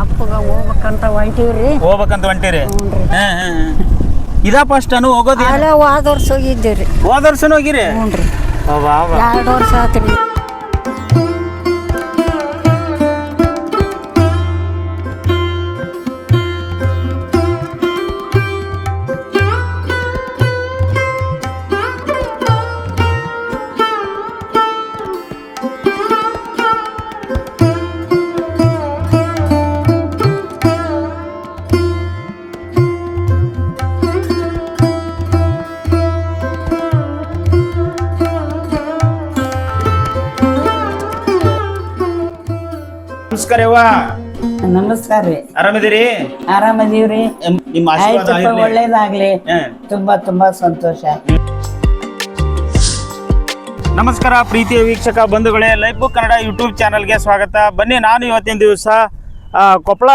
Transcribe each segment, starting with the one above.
ಅಪ್ಪಗ ಹೋಗ್ಬೇಕಂತ ಹೊಂಟೀವ್ರಿ. ಹೋಗ್ಬೇಕಂತ ಹೊಂಟಿರಿ. ಇದಾ ಫಸ್ಟ್ ಅನು ಹೋಗೋದು ಹೋದ ವರ್ಷ ಹೋಗಿದ್ದೀರಿ ಹೋದ ವರ್ಷನೂ ಹೋಗಿರಿ. ಎರಡು ವರ್ಷ ಆತ್ರಿ. ನಮಸ್ಕಾರ ಯವ್ವ. ನಮಸ್ಕಾರ ರೀ. ಆರಾಮಿದ್ದೀರಿ? ಆರಾಮದೀವ್ರಿ. ನಿಮ್ಮ ಆಶೀರ್ವಾದ ಆಗಿರ್ಲಿ. ಒಳ್ಳೇದಾಗ್ಲಿ. ಹಾ. ತುಂಬಾ ತುಂಬಾ ಸಂತೋಷ. ನಮಸ್ಕಾರ ಪ್ರೀತಿಯ ವೀಕ್ಷಕ ಬಂಧುಗಳೇ. ಲೈಫ್ ಬುಕ್ ಕನ್ನಡ ಯೂಟ್ಯೂಬ್ ಚಾನಲ್ಗೆ ಸ್ವಾಗತ. ಬನ್ನಿ ನಾನು ಇವತ್ತಿನ ದಿವಸ ಆ, ಕೊಪ್ಪಳ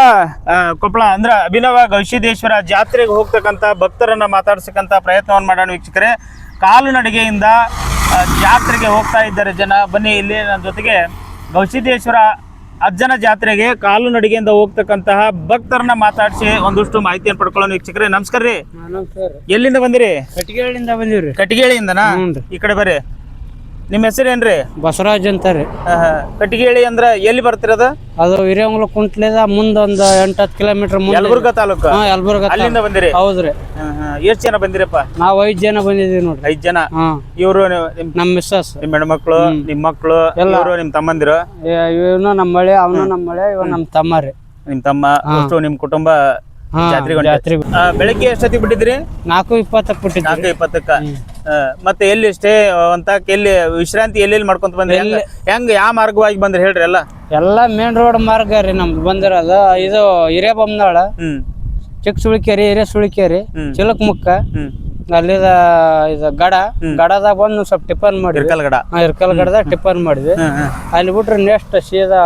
ಆ, ಕೊಪ್ಪಳ ಅಂದ್ರೆ ಅಭಿನವ ಗವಿಸಿದ್ದೇಶ್ವರ ಜಾತ್ರೆಗೆ ಹೋಗ್ತಕ್ಕಂಥ ಭಕ್ತರನ್ನ ಮಾತಾಡ್ಸಕ್ಕಂಥ ಪ್ರಯತ್ನವನ್ನು ಮಾಡೋಣ ವೀಕ್ಷಕರೇ. ಕಾಲುನಡಿಗೆಯಿಂದ ಆ, ಜಾತ್ರೆಗೆ ಹೋಗ್ತಾ ಇದ್ದಾರೆ ಜನ. ಬನ್ನಿ ಇಲ್ಲಿ ನನ್ನ ಜೊತೆಗೆ ಗವಿಸಿದ್ದೇಶ್ವರ ಅಜ್ಜನ ಜಾತ್ರೆಗೆ ಕಾಲು ನಡಿಗೆಯಿಂದ ಹೋಗ್ತಕ್ಕಂತಹ ಭಕ್ತರನ್ನ ಮಾತಾಡಿಸಿ ಒಂದಷ್ಟು ಮಾಹಿತಿಯನ್ನು ಪಡ್ಕೊಳ್ಳೋಣ ವೀಕ್ಷಕರೇ. ನಮಸ್ಕಾರ ರೀ. ಎಲ್ಲಿಂದ ಬಂದಿರಿ? ಕಟ್ಟಿಗೆಳಿಂದ ಬಂದಿವ್ರಿ. ಕಟ್ಟಿಗೇಳಿಯಿಂದನಾ ಈ ಕಡೆ ಬರ್ರಿ. ನಿಮ್ಮ ಹೆಸರೇನ್ರಿ ಬಸವರಾಜ್ ಅಂತಾರಿ. ಕಟ್ಟಿಗೆ ಕಟ್ಟಿಗೇಳಿ ಅಂದ್ರ ಎಲ್ಲಿ ಬರ್ತಿರೋದು? ಅದು ಹಿರಿಯಂಗ್ಲ ಕುಂಟ್ಲಿದ ಮುಂದ ಒಂದ್ ಎಂಟ್ ಹತ್ತು ಕಿಲೋಮೀಟರ್ ಮುಂದೆ. ಯಲಬುರ್ಗ ತಾಲೂಕು? ಹಾ ಯಲಬುರ್ಗ ಅಲ್ಲಿಂದ ಬಂದಿರಿ? ಹೌದ್ರಿ ಎಷ್ಟ್ ಜನ ಬಂದಿರಪ್ಪ? ನಾವ್ ಐದ್ ಜನ ಬಂದಿದೀವಿ ನೋಡ್ರಿ. ಐದ್ ಜನ? ಇವರು ನಿಮ್ ಮಿಸ್ಸಸ್. ನಿಮ್ ಹೆಣ್ಮಕ್ಳು ನಿಮ್ ಮಕ್ಳು ಎಲ್ಲರೂ ನಿಮ್ ತಮ್ಮಂದಿರು? ಇವನು ನಮ್ಮ ಮಳೆ ಅವನು ನಮ್ಮ ಮಳೆ ಇವ ನಮ್ ತಮ್ಮ ರೀ. ನಿಮ್ ತಮ್ಮ ಅಷ್ಟು ನಿಮ್ ಕುಟುಂಬ. ಜಾತ್ರೆ ಆ, ಬೆಳಿಗ್ಗೆ ಎಷ್ಟೊತ್ತಿಗೆ ಬಿಟ್ಟಿದ್ರಿ ನಾಲ್ಕು ಇಪ್ಪತ್ತಕ್ಕೆ ಬಿಟ್ಟಿದ್ರಿ ನಾಲ್ಕು ಇಪ್ಪತ್ತಕ್ಕ? ಆ, ಮತ್ತೆ ಎಲ್ಲಿ ಸ್ಟೇ ಅಂತ ಎಲ್ಲಿ ವಿಶ್ರಾಂತಿ ಎಲ್ಲಿ ಮಾಡ್ಕೊಂತ ಬಂದ್ರಿ? ಹೆಂಗ ಹೆಂಗ್ ಯಾವ ಮಾರ್ಗವಾಗಿ ಬಂದ್ರಿ ಹೇಳ್ರಿ ಎಲ್ಲ? ಎಲ್ಲ ಮೇನ್ ರೋಡ್ ಮಾರ್ಗ ರೀ ನಮ್ದು ಬಂದಿರೋದು. ಇದು ಹಿರೇಬೊಮ್ಮನಾಳ ಹ್ಮ್. ಚಿಕ್ಕ ಸುಳಿಕೇರಿ ಹಿರೇ ಸುಳಿಕೇರಿ ಹ್ಮ್. ಚಿಲಕ್ ಮುಕ್ಕ ಹ್ಮ್. ಅಲ್ಲಿದ ಇದು ಗಡ. ಗಡದಾಗ ಬಂದು ಸ್ವಲ್ಪ ಟಿಫನ್ ಮಾಡಿದ್ವಿ. ಇರ್ಕಲ್ಗಡ. ಇರ್ಕಲ್ ಗಡದ ಟಿಫನ್ ಮಾಡಿದ್ವಿ. ಹ್ಮ್ ಹ್ಮ್. ಅಲ್ಲಿ ಬಿಟ್ರೆ ನೆಕ್ಸ್ಟ್ ಸೀದಾ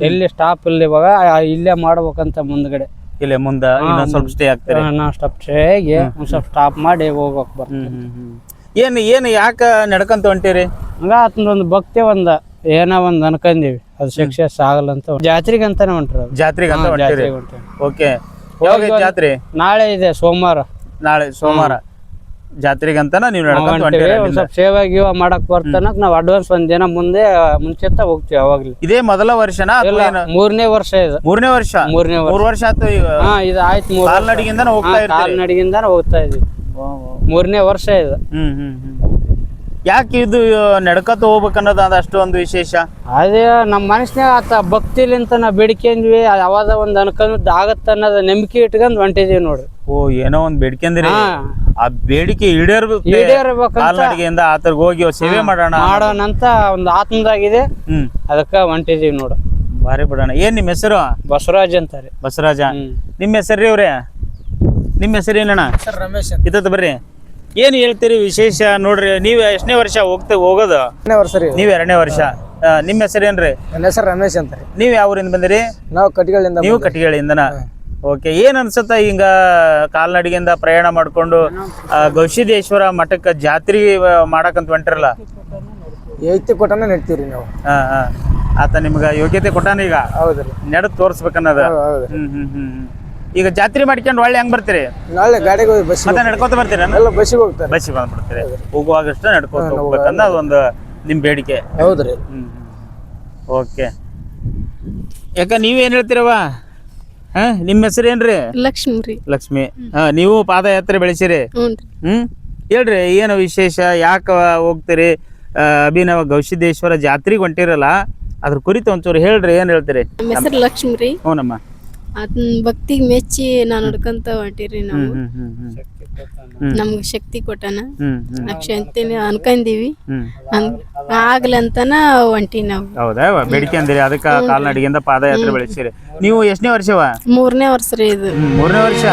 ಎಲ್ಲಿ ಸ್ಟಾಪ್ ಇಲ್ಲ ಇವಾಗ ಆ- ಇಲ್ಲೇ ಮಾಡ್ಬೇಕಂತ ಮುಂದ್ಗಡೆ. ಇಲ್ಲೇ ಮುಂದ ಇನ್ನೊಂದ್ ಸ್ವಲ್ಪ ಸ್ಟೇ ಆಗ್ತಾರೆ. ನಾವು ಸ್ಟಾಪ್ ಸ್ಟೇಗೆ ಒಂದ್ ಸ್ವಲ್ಪ ಸ್ಟಾಪ್ ಮಾಡಿ ಹೋಗ್ಬೇಕು ಬರ್ ಹ್ಮ್ ಹ್ಮ್ ಹ್ಮ್. ಏನ್ ಏನ್ ಯಾಕ ನಡ್ಕಂತ ಹೊಂಟಿರಿ? ಹಂಗ ಒಂದು ಭಕ್ತಿ ಒಂದ ಏನೋ ಒಂದ್ ಅನ್ಕಂದೀವಿ. ಅದು ಸಕ್ಸಸ್ ಆಗಲ್ಲ ಅಂತ ಜಾತ್ರೆಗೆ ಅಂತಾನೆ ಹೊಂಟ್ರ ಜಾತ್ರೆಗೆ ಅಂತ ಹೊಂಟಿರಿ? ಓಕೆ ಯಾವಾಗ ಜಾತ್ರೆ. ನಾಳೆ ಇದೆ ಸೋಮವಾರ. ನಾಳೆ ಸೋಮವಾರ. ಜಾತ್ರೆಗೆ ಅಂತಾನ ನೀವು ಹೊಂಟಿರಿ ಒಂದ್. ಸ್ವಲ್ಪ ಸೇವಾ ಗೀವ ಮಾಡಕ್ ಬರ್ತನ ನಾವ್ ಅಡ್ವಾನ್ಸ್ ಒಂದ್ ದಿನ ಮುಂದೆ ಮುಂಚೆತ್ತ ಹೋಗ್ತೀವಿ ಅವಾಗ್ಲಿ. ಇದೇ ಮೊದಲ ವರ್ಷನಾ ಇಲ್ಲ ಮೂರನೇ ವರ್ಷ ಇದು. ಮೂರನೇ ವರ್ಷ? ಮೂರನೇ ವರ್ಷ. ಮೂರ್ ವರ್ಷ ಆಯ್ತು ಈಗ? ಹಾ ಇದು ಆಯ್ತು ಮೂರ್ ಕಾಲ್ನಡಿಗೆಯಿಂದನ ಹೋಗ್ತಾ ಇರ್ತೀವಿ ಕಾಲ್ನಡಿಗಿಂದ ಹೋಗ್ತಾ ಇದೀವಿ. ಮೂರನೇ ವರ್ಷ ಇದು. ಹ್ಮ್ ಹ್ಮ್ ಹ್ಮ್. ಯಾಕೆ ಇದು ನಡ್ಕತ ಹೋಗ್ಬೇಕನ್ನೋದು ಅದು ಅಷ್ಟು ಒಂದು ವಿಶೇಷ? ಅದೇ ನಮ್ಮ ಮನಸ್ನ್ಯಾಗ ಆತ ಭಕ್ತಿಲಿಂತ ನಾ ಬೇಡಿಕೆಂದ್ವಿ ಯಾವಾಗ ಒಂದ್ ಅನ್ಕೊಂಡ್ ಆಗತ್ತ ಅನ್ನೋದು ನಂಬಿಕೆ ಇಟ್ಕೊಂಡ್ ಹೊಂಟಿದೀವಿ ನೋಡ್ರಿ. ಓ ಏನೋ ಒಂದ್ ಬೇಡ್ಕೆಂದ್ರಿ ಹಾ. ಆ ಬೇಡಿಕೆ ಈಡೇರ್ಬೇಕು. ಆತರ ಕಾಲ್ನಡಿಗೆಯಿಂದ ಆತರ್ಗ ಹೋಗಿ ಸೇವೆ ಮಾಡೋಣ ಅಂತ. ಒಂದು ಆತ್ಮದಾಗಿದೆ ಹ್ಮ್. ಅದಕ್ಕ ಹೊಂಟಿದೀವಿ ನೋಡು. ಬಾರಿ ಬಿಡೋಣ. ಏನ್ ನಿಮ್ಮ ಹೆಸರು? ಬಸವರಾಜ್ ಅಂತಾರೆ. ಬಸವರಾಜ. ನಿಮ್ಮ ಹೆಸರು ರೀ ಅವ್ರೆ? ನಿಮ್ಮ ಹೆಸರು ಏನಣ್ಣ? ಸರ್ ರಮೇಶ್ ಇದ್ದದ್ದು ಬರ್ರಿ. ಏನ್ ಹೇಳ್ತೀರಿ ವಿಶೇಷ ನೋಡ್ರಿ? ನೀವ್ ಎಷ್ಟನೇ ವರ್ಷ ಹೋಗ್ತಾ ಹೋಗೋದು? ವರ್ಷ ರೀ. ನೀವ್ ಎರಡನೇ ವರ್ಷ. ಆ, ನಿಮ್ಮ ಹೆಸರೇನ್ರಿ ನನ್ನ ಹೆಸರು ರಮೇಶ್ ಅಂತ ನೀವ್ ಯಾವ ಊರಿಂದ ಬಂದಿರಿ? ನಾವು ಕಟ್ಟಿಗಳಿಂದ ನೀವು ಕಟ್ಟಿಗೆಳಿಂದನ ಓಕೆ ಏನ್ ಅನ್ಸುತ್ತ ಹಿಂಗ ಕಾಲ್ನಡಿಗೆಯಿಂದ ಪ್ರಯಾಣ ಮಾಡ್ಕೊಂಡು ಗೌಶಿದೇಶ್ವರ ಮಠಕ್ಕ ಜಾತ್ರೆ ಮಾಡಕಂತ ಹೊಂಟಿರಲ್ಲ? ಐತಿ ಕೊಟ್ಟನ ನೆಡ್ತೀವಿ ರೀ ನಾವು. ಹಾ ಹಾ. ಆತ ನಿಮ್ಗೆ ಯೋಗ್ಯತೆ ಕೊಟ್ಟಾನ ಈಗ? ಹೌದ್ರಿ ರೀ. ನಡೆದ್ ತೋರ್ಸ್ಬೇಕನ್ನದ? ಹ್ಮ್ ಹ್ಮ್ ಹ್ಮ್. ಈಗ ಜಾತ್ರೆ ಮಾಡ್ಕೊಂಡು ಒಳ್ಳೆ ಹೆಂಗ್ ಬರ್ತೀರಿ? ನಾಳೆ ಗಾಡಿಗೆ ಹೋಗಿ ಬಸ್ ಮತ್ತೆ ನಡ್ಕೋತ ಬರ್ತೀರಿ? ಎಲ್ಲ ಬಸ್ಸಿಗೆ ಹೋಗ್ತಾರೆ. ಬಸ್ಸಿಗೆ ಬಂದ್ಬಿಡ್ತೀರಿ. ಹೋಗುವಾಗಷ್ಟ ನಡ್ಕೋತ ಹೋಗ್ಬೇಕನ್ನ ಅದೊಂದು ನಿಮ್ ಬೇಡಿಕೆ. ಹೌದ್ರಿ ಹ್ಮ್ ಓಕೆ. ಯಾಕ ನೀವೇನ್ ಹೇಳ್ತೀರವ ಹಾ ನಿಮ್ಮ ಹೆಸರೇನ್ರಿ? ಲಕ್ಷ್ಮಿ ರೀ. ಲಕ್ಷ್ಮಿ. ಹಾ ನೀವು ಪಾದಯಾತ್ರೆ ಬೆಳೆಸಿರಿ? ಹ್ಮ್? ಹೇಳ್ರಿ ಏನು ವಿಶೇಷ? ಯಾಕ ಹೋಗ್ತೀರಿ? ಆ, ಅಭಿನವ ಗವಿಸಿದ್ದೇಶ್ವರ ಜಾತ್ರೆಗೆ ಹೊಂಟಿರಲ್ಲ ಅದ್ರ ಕುರಿತು ಒಂಚೂರು ಹೇಳ್ರಿ ಏನ್ ಹೇಳ್ತೀರಿ? ನಮ್ಮ ಹೆಸರು ಲಕ್ಷ್ಮಿ ರೀ. ಹ್ಞೂನಮ್ಮ. ಅದನ್ನ ಭಕ್ತಿಗೆ ಮೆಚ್ಚಿ ನಾ ನಡ್ಕೊಂತ ಹೊಂಟಿರಿ ನಾವು. ಹ್ಮ್ ಹ್ಮ್ ಹ್ಮ್ ನಮ್ಗೆ ಶಕ್ತಿ ಕೊಟ್ಟಾನ. ಅಕ್ಷಂತಿನ ಅನ್ಕಂದೀವಿ. ಆಗ್ಲಂತನ ಹೊಂಟಿ ನಾವು. ಹೌದಾ? ಬೇಡಿಕೆ ಅಂದಿರಿ. ಅದಕ್ಕೆ ಕಾಲ್ನಡಿಗೆಯಿಂದ ಪಾದಯಾತ್ರೆ ಬೆಳೆಸಿರಿ ನೀವು ಎಷ್ಟನೇ ವರ್ಷವ? ಮೂರನೇ ವರ್ಷ ರೀ ಇದು. ಮೂರನೇ ವರ್ಷ?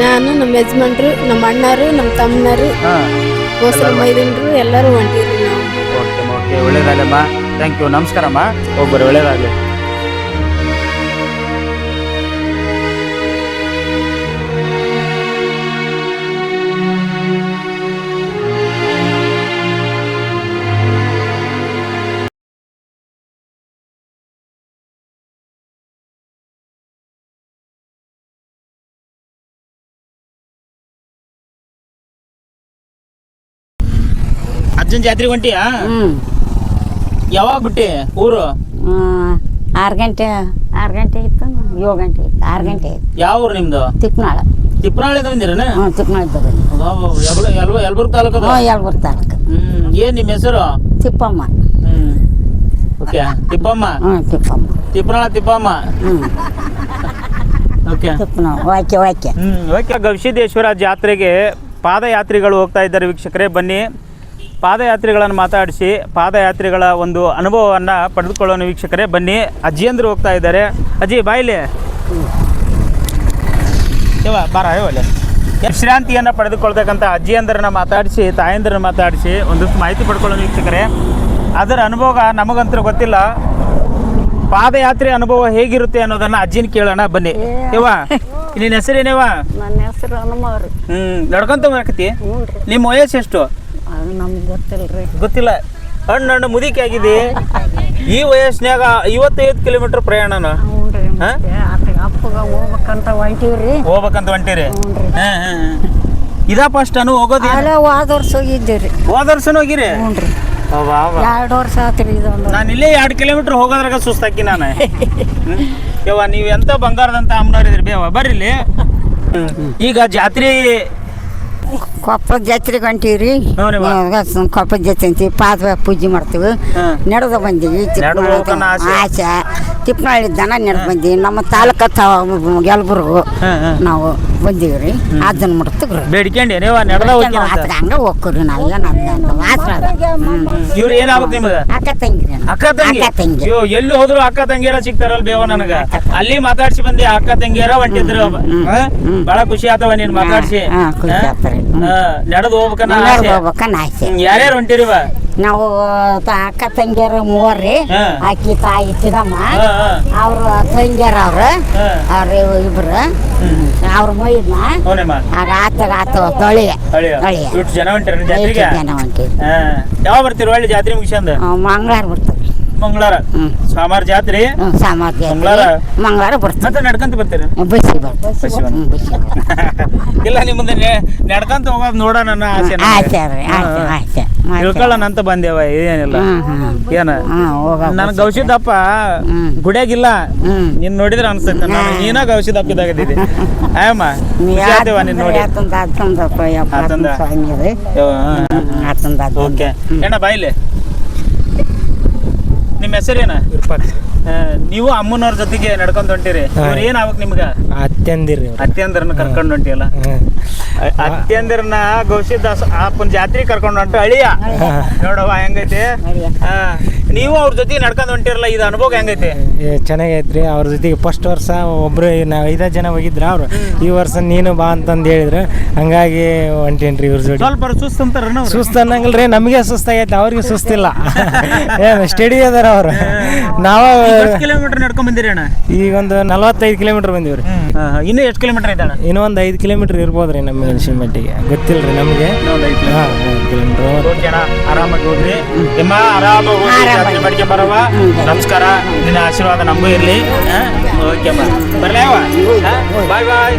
ನಾನು ನಮ್ಮ ಯಜಮಾನ್ರು ನಮ್ಮ ಅಣ್ಣಾರು ನಮ್ಮ ತಮ್ಮನರು ಹಾ. ಹೊಸರು ಮೈದನರು ಎಲ್ಲರೂ ಹೊಂಟಿರಿ ನಾವು. Okay okay. ಒಳ್ಳೇದಾಗಲ್ಲಮ್ಮ ಥ್ಯಾಂಕ್ ಯು ನಮಸ್ಕಾರಮ್ಮ ಒಬ್ಬರು ಒಳ್ಳೇದಾಗಲಿ. ಅಜ್ಜನ ಜಾತ್ರೆಗೆ ಹೊಂಟಿಯಾ? ಹ್ಞೂ ಯಾವಾಗ ಬಿಟ್ಟಿ ಊರು? ಆರು ಗಂಟೆ ಆರು ಗಂಟೆ ಇತ್ತು ಏಳು ಗಂಟೆ ಇತ್ತು ಆರು ಗಂಟೆ ಇತ್ತು. ಯಾವ ಊರು ನಿಮ್ದು? ತಿಕ್ನಾಳ ತಿಪ್ರಾಳಿದ ಬಂದಿರನ? ಹ್ಞೂ ತಿಕ್ನಾಳದ ಯಲಬುರ್ಗ ತಾಲೂಕದ? ಹ್ಞೂ ಯಲ್ಬುರ್ಗ ತಾಲೂಕು. ಹ್ಮ್ ಏನ್ ನಿಮ್ಮ ಹೆಸರು? ತಿಪ್ಪಮ್ಮ. ಹ್ಮ್ ಓಕೆ. ತಿಪ್ಪಮ್ಮ? ಹ್ಞೂ ತಿಪ್ಪಮ್ಮ. ತಿಪ್ಪನಾಳ ತಿಪ್ಪಮ್ಮ? ಹ್ಞೂ ಓಕೆ. Okay okay. ಹ್ಮ್ ಓಕೆ. ಗವಿಸಿದ್ದೇಶ್ವರ ಜಾತ್ರೆಗೆ ಪಾದಯಾತ್ರಿಗಳು ಹೋಗ್ತಾ ಇದ್ದಾರೆ ವೀಕ್ಷಕರೇ ಬನ್ನಿ. ಪಾದಯಾತ್ರಿಗಳನ್ನು ಮಾತಾಡಿಸಿ ಪಾದಯಾತ್ರಿಗಳ ಒಂದು ಅನುಭವವನ್ನು ಪಡೆದುಕೊಳ್ಳೋಣ ವೀಕ್ಷಕರೇ. ಬನ್ನಿ ಅಜ್ಜಿಯಂದರು ಹೋಗ್ತಾ ಇದ್ದಾರೆ. ಅಜ್ಜಿ ಬಾಯಿಲೆ ಇವ ಬಾರ ಇವಲ್ಲ ವಿಶ್ರಾಂತಿಯನ್ನು ಪಡೆದುಕೊಳ್ತಕ್ಕಂಥ ಅಜ್ಜಿಯಂದ್ರನ್ನ ಮಾತಾಡಿಸಿ ತಾಯಂದ್ರನ್ನ ಮಾತಾಡಿಸಿ ಒಂದಷ್ಟು ಮಾಹಿತಿ ಪಡ್ಕೊಳ್ಳೋ ವೀಕ್ಷಕರೇ. ಅದರ ಅನುಭವ ನಮಗಂತೂ ಗೊತ್ತಿಲ್ಲ. ಪಾದಯಾತ್ರೆ ಅನುಭವ ಹೇಗಿರುತ್ತೆ ಅನ್ನೋದನ್ನ ಅಜ್ಜಿನ ಕೇಳೋಣ. ಬನ್ನಿ. ಯವ್ವ ನಿನ್ನ ಹೆಸರೇನೇವಾ ನನ್ನ ಹೆಸರು ಹ್ಮ್ ನಡ್ಕೊಂತ ಬರಕತಿ ಹ್ಞೂ ರೀ. ನಿಮ್ಮ ವಯಸ್ಸು ಎಷ್ಟು ಅದು ನಮ್ಗೆ ಗೊತ್ತಿಲ್ಲ ರೀ ಗೊತ್ತಿಲ್ಲ. ಹಣ್ಣು ಹಣ್ಣು ಮುದಿಕೆ ಆಗಿದೆ. ಈ ವಯಸ್ಸಿನಾಗ ಐವತ್ತೈದು ಕಿಲೋಮೀಟರ್ ಪ್ರಯಾಣನ? ಹ್ಞೂ ರೀ ಮತ್ತೆ ಆತ ಅಪ್ಪಗ ಹೋಗ್ಬೇಕಂತ ಹೊಂಟೀವಿ ರೀ ಹೋಗ್ಬೇಕಂತ ಹೊಂಟಿರಿ? ಹಾ, ಹಾ. ಇದಾ ಫಸ್ಟ್ ಅನು ಹೋಗೋದು ಅಲ್ಲೇ ಹೋದ ವರ್ಷ ಹೋಗಿದ್ದೀವಿ ರೀ ಹೋದ ವರ್ಷನೂ ಹೋಗಿರಿ? ಹ್ಞೂ ರೀ ಅವ್ವಾ, ಅವ್ವಾ. ಎರಡು ವರ್ಷ ಆತ್ರಿ ಇದೊಂದು ನಾನು ಇಲ್ಲೇ ಎರಡು ಕಿಲೋಮೀಟರ್ ಹೋಗೋದ್ರಾಗ ಸುಸ್ತಾಕಿ ನಾನು. ಹ್ಮ್. ಯವ್ವ ನೀವು ಎಂತ ಬಂಗಾರದಂತ ಅಮ್ಮನವ್ರಿದ್ರಿ ಬೇವ ಬರ್ರಿ ಇಲ್ಲಿ. ಈಗ ಜಾತ್ರೆ ಕೊಪ್ಪಳ ಜಾತ್ರೆಗೆ ಹೊಂಟೀವಿ ರೀ ಕೊಪ್ಪ ಜಾತ್ರೆ ಅಂತೀವಿ ಪಾದ ಪೂಜೆ ಮಾಡ್ತೀವಿ. ನಡೆದ ಬಂದೀವಿ ಆಚೆ ಆಸೆ. ಆಸೆ ತಿಪ್ಪನಹಳ್ಳಿದ್ದನ ನೆಡ್ ಬಂದೀವಿ. ನಮ್ಮ ತಾಲೂಕ ಯಲಬುರ್ಗು ನಾವು ಬಂದೀವಿ ರೀ. ಅದನ್ನ ಮುಡ್ತೀವಿ ಬೇಡ್ಕೊಂಡಿ ನೀವು ನಡೆದ ಹೋಗ್ತೀನಿ ಅಂತ. ಹಂಗ ಹೋಗ್ರಿ ನಾವು. ಏನು ಅಂತ ವಾಸರ ಇವ್ರು ಏನಾಗುತ್ತೆ ನಿಮಗೆ? ಅಕ್ಕ ತಂಗಿ ಅಕ್ಕ ತಂಗಿ? ಅಕ್ಕ ತಂಗಿ. ಅಯ್ಯೋ ಎಲ್ಲಿ ಹೋದ್ರು ಅಕ್ಕ ತಂಗಿಯರ ಸಿಗ್ತಾರಲ್ಲ ಬೇವ ನನಗ. ಅಲ್ಲಿ ಮಾತಾಡ್ಸಿ ಬಂದಿ ಅಕ್ಕ ತಂಗಿಯರ ಹೊಂಟಿದ್ರು? ಬಹಳ ಖುಷಿ ಆತವ ನೀನ್ ಮಾತಾಡ್ಸಿ. ನಡೆದು ಹೋಗ್ಬೇಕನ್ನ ಆಸೆ. ಹೋಗ್ಬೇಕನ್ನ ಯಾರ್ಯಾರು ಹೊಂಟಿರಿವ ನಾವು ತ- ಅಕ್ಕ ತಂಗಿಯರು ಮೂವರ್ರಿ. ರೀ ಆಕಿ ತಾಯಿ ಚಿದಮ್ಮ ಹಾ, ಹಾ. ಅವ್ರ ತಂಗಿಯರ ಅವ್ರ. ಹಾ. ಅವ್ರ ಇಬ್ರು. ಅವ್ರ ಮೈದ್ನ ಅವನೇಮ್ಮ ಆಗ ಆತಗ ಆತ ತೊಳಿ ಅಳಿಯ ಅಳಿಯ ಇಷ್ಟು ಜನ ಹೊಂಟಿರ ಜಾತ್ರೆಗೆ? ಜನ ಹೊಂಟಿವಿ ಹಾ. ಯಾವ ಬರ್ತೀರಿ ಒಳ್ಳೆ ಜಾತ್ರೆ ಮುಗಿಸ್ಕೊಂಡ್ ಮಂಗಳವಾರ ಹ್ಮ್. ಸೋಮವಾರ ಜಾತ್ರೆ? ಹ್ಮ್, ಸಾಮರ್ಥ್ಯ ಮಂಗ್ಳಾರ ಬರ್ತೀವಿ. ಮತ್ತೆ ನಡ್ಕಂತ ಬರ್ತೀರಿ? ಬಸ್ಸಿ ಬರ್ತೀವಿ ಬಸ್ಸಿಗೆ ಬರ್ತೀವಿ. ಹ್ಮ್, ಬಸ್ಸಿಗೆ ಬರ್ತೀವಿ. ಇಲ್ಲ ನಿಮ್ಮಂದ ನಡ್ಕಂತ ಹೋಗೋದು ನೋಡೋಣ ಆಸೆ. ತಿಳ್ಕೊಳ್ಳೋಣ ಅಂತ ಬಂದೇವ ಏನಿಲ್ಲ. ಏನ? ನನ್ ಗೌಶಿದಪ್ಪ. ಗುಡಿಯಾಗಿಲ್ಲ. ನೀನ್ ನೋಡಿದ್ರೆ ಅನ್ಸುತ್ತೆ ನಾನು ನೀನ ಗೌಶಿದಪ್ಪಿದಾಗದಿದ್ದಿ ಆಯಮ್ಮ ನೀ ಆತೇವ ನೀನ್ ನೋಡಿ. ಆತಂದ ಆತಂದ. ಆತಂದ ಓಕೆ. ಏನ ಬಾಯಿಲೆ ನಿಮ್ಮ ಹೆಸರೇನ? ಆ, ನೀವು ಅಮ್ಮನವ್ರ ಜೊತೆಗೆ ನಡ್ಕೊಂಡ್ ಹೊಂಟಿರಿ. ಏನ್ ಆಗ್ಬೇಕು ನಿಮ್ಗ? ಅತ್ಯಂದಿರಿ ಅತ್ಯಂದ್ರನ್ನ ಕರ್ಕೊಂಡು ಹೊಂಟಿಯಲ್ಲ? ಅತ್ಯಂದಿರನ್ನ ಅತ್ಯಂದ್ರನ್ನ ಗೌಶಿದಾಸ್ ಅಪ್ಪನ ಜಾತ್ರೆ ಕರ್ಕೊಂಡು ಹೊಂಟ. ಅಳಿಯ. ನೋಡವ್ವ ಹೆಂಗೈತಿ? ನೀವು ಅವ್ರ ಜೊತೆಗೆ ನಡ್ಕೊಂಡ್ ಹೊಂಟಿರಲ್ಲ ಇದು ಅನುಭವ ಹೆಂಗೈತಿ? ಚೆನ್ನಾಗೈತ್ರಿ. ಅವ್ರ ಜೊತೆಗೆ ಫಸ್ಟ್ ವರ್ಷ ಒಬ್ರು ನಾವು ಐದಾರು ಜನ ಹೋಗಿದ್ರ ಅವ್ರು. ಈ ವರ್ಷ ನೀನು ಬಾ ಅಂತಂದು ಹೇಳಿದ್ರು. ಹಂಗಾಗಿ ಹೊಂಟೇನ್ರಿ ಇವ್ರ ಜೊತೆ ಸ್ವಲ್ಪ ಸುಸ್ತು ಅಂತಾರ ಸುಸ್ತು ಅನ್ನಂಗಿಲ್ರಿ. ನಮಗೆ ಸುಸ್ತಾಗೈತೆ ಅವ್ರಿಗೆ ಸುಸ್ತಿಲ್ಲ. ಸ್ಟಡಿ ಅದಾರ. ಅವ್ರು. ನಾವ ಕಿಲೋಮೀಟರ್ ನಡ್ಕೊಂಡ್ ಬಂದಿರಿ ಅಣ್ಣ? ಈಗ ಒಂದು ನಲವತ್ತೈದು ಕಿಲೋಮೀಟರ್ ಬಂದಿವ್ರಿ. ಇನ್ನು ಎಷ್ಟು ಕಿಲೋಮೀಟರ್ ಇದೆ ಅಣ್ಣ? ಇನ್ನೂ ಒಂದು ಐದು ಕಿಲೋಮೀಟರ್ ಇರ್ಬೋದ್ರಿ ನಮ್ಮ ಮೆಣಸಿನ ಮಟ್ಟಿಗೆ. ಗೊತ್ತಿಲ್ರಿ ನಮಗೆ? ಹಾಂ ಐದು ಕಿಲೋಮೀಟ್ರ್. ಓಕೆ ಅಣ್ಣ ಆರಾಮಾಗಿ ಹೋಗ್ರಿ. ನಿಮ್ಮ ಆರಾಮಾಗಿ ಹೋಗಿ ಜಾತ್ರೆ ಮಾಡ್ಕೊಂಡ್ ಬರವ. ನಮಸ್ಕಾರ. ನಿನ್ನ ಆಶೀರ್ವಾದ ನಮಗೂ ಇರ್ಲಿ. ಓಕೆ ಬರ್ಲೇವ ಬಾಯ್ ಬಾಯ್.